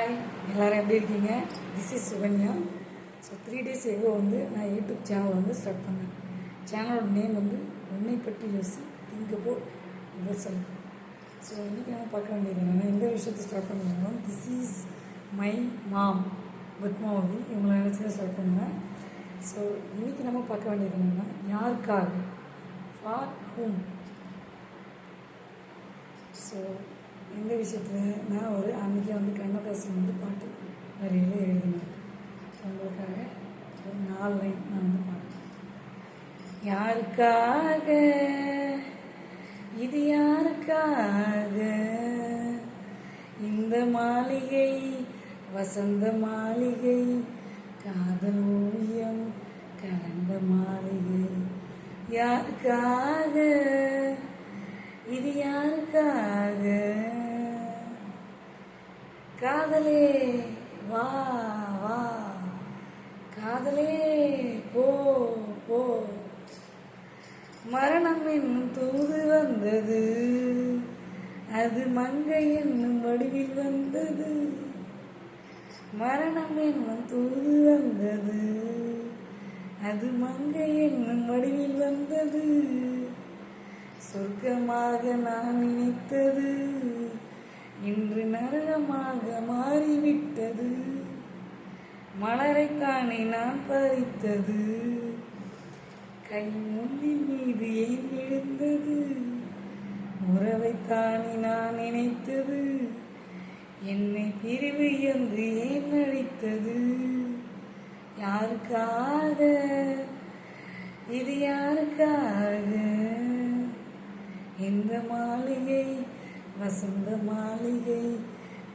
Hi எல்லோரும் எப்படி இருக்கீங்க? This is Sukanya so three days எவ்வளோ வந்து நான் யூடியூப் சேனல் வந்து ஸ்டார்ட் பண்ணேன். சேனலோட நேம் வந்து உன்னை பற்றி யோசி think about yourself so இன்றைக்கி நம்ம பார்க்க வேண்டியது என்னென்னா எந்த விஷயத்தை ஸ்டார்ட் பண்ணுவோம் this is my mom Padmavathi இவங்களை நினச்சி தான் ஸ்டார்ட் பண்ணுவேன். ஸோ இன்றைக்கி நம்ம பார்க்க வேண்டியது என்னென்னா யாருக்காக? ஃபார் ஹூம் ஸோ இந்த விஷயத்தில் நான் ஒரு அன்றைக்கி வந்து கண்ணதாசன் வந்து பாட்டு வரியில் எழுதினேன். உங்களுக்காக ஒரு நாலு லைன் நான் வந்து பாடுறேன் யாருக்காக? இது யாருக்காக? இந்த மாளிகை வசந்த மாளிகை காதல் ஓவியம் கலந்த மாளிகை. யாருக்காக? இது யாருக்காக? காதலே வா வா. காதலே போ போ. மரணம் என்னும் தூது வந்தது. அது மங்கை என்னும் வடிவில் வந்தது. மரணம் என்னும் தூது வந்தது. அது மங்கை என்னும் வடிவில் வந்தது. சொர்க்கமாக நான் நினைத்தது. இன்று நரகமாக மாறிவிட்டது. மலரைத்தானே நான் பறித்தது. கை முள்ளி மீது ஏன் விழுந்தது? உறவைத்தானே நான் நினைத்தது. என்னை பிரிவு என்று ஏன் நடித்தது யாருக்காக? இது யாருக்காக? இந்த மாளிகை வசந்த மாளிகை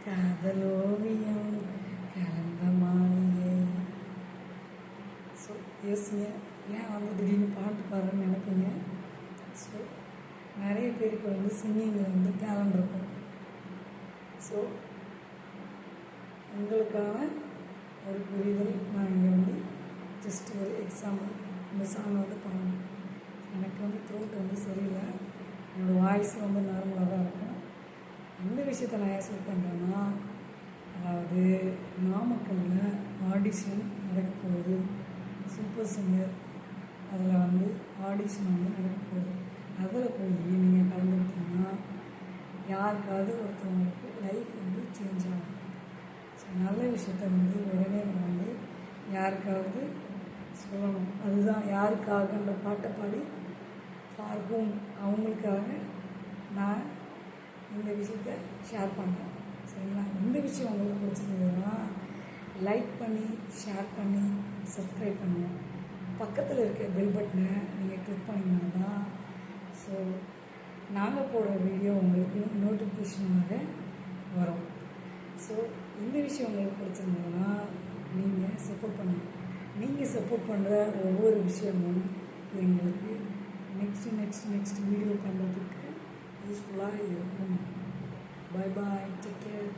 காதல் ஓவியம் கலந்த மாளிகை. ஸோ யோசிங்க. ஏன் வந்து திடீர்னு பாட்டு பாடுறேன்னு நினைப்பீங்க? ஸோ நிறைய பேருக்கு வந்து சிங்கிங்கில் வந்து டேலண்ட் இருக்கும். ஸோ உங்களுக்கான ஒரு புரிதல் நான் இங்கே வந்து ஜஸ்ட் ஒரு எக்ஸாம்பிள் இந்த சாங் வந்து பாடணும் எனக்கு வந்து த்ரோட் வந்து சரியில்லை. என்னோடய வாய்ஸ் வந்து நார்மலாக தான் இருக்கும். எந்த விஷயத்த நான் ஏன் சொல்ல பண்ணுறேன்னா அதாவது நாமக்கல்லில் ஆடிஷன் நடக்க போகுது. சூப்பர் சிங்கர் அதில் வந்து ஆடிஷன் வந்து நடக்க போகுது. அதில் போய் நீங்கள் கலந்துக்கிட்டீங்கன்னா யாருக்காவது ஒருத்தவங்களுக்கு லைஃப் வந்து சேஞ்ச் ஆகும். ஸோ நல்ல விஷயத்த வந்து உடனே வந்து யாருக்காவது சொல்லணும். அதுதான் யாருக்காகன்ற பாட்டை பாடி ஃபார் அவங்களுக்காக நான் இந்த விஷயத்த ஷேர் பண்ணுறேன் சரிங்களா? இந்த விஷயம் உங்களுக்கு பிடிச்சிருந்ததுன்னா லைக் பண்ணி ஷேர் பண்ணி சப்ஸ்கிரைப் பண்ணுங்கள் பக்கத்தில் இருக்க பெல் பட்டனை நீங்கள் கிளிக் பண்ணிங்கன்னா தான் ஸோ நாங்கள் போடுற வீடியோ உங்களுக்கு நோட்டிஃபிகேஷனாக வரும். ஸோ இந்த விஷயம் உங்களுக்கு பிடிச்சிருந்ததுன்னா நீங்கள் சப்போர்ட் பண்ணுங்கள் நீங்கள் சப்போர்ட் பண்ணுற ஒவ்வொரு விஷயமும் எங்களுக்கு நெக்ஸ்ட்டு நெக்ஸ்ட் நெக்ஸ்ட் வீடியோ பண்ணுற யூஸ்ஃபுல்லாக இருக்கும் பாய் பாய் டேக் கேர்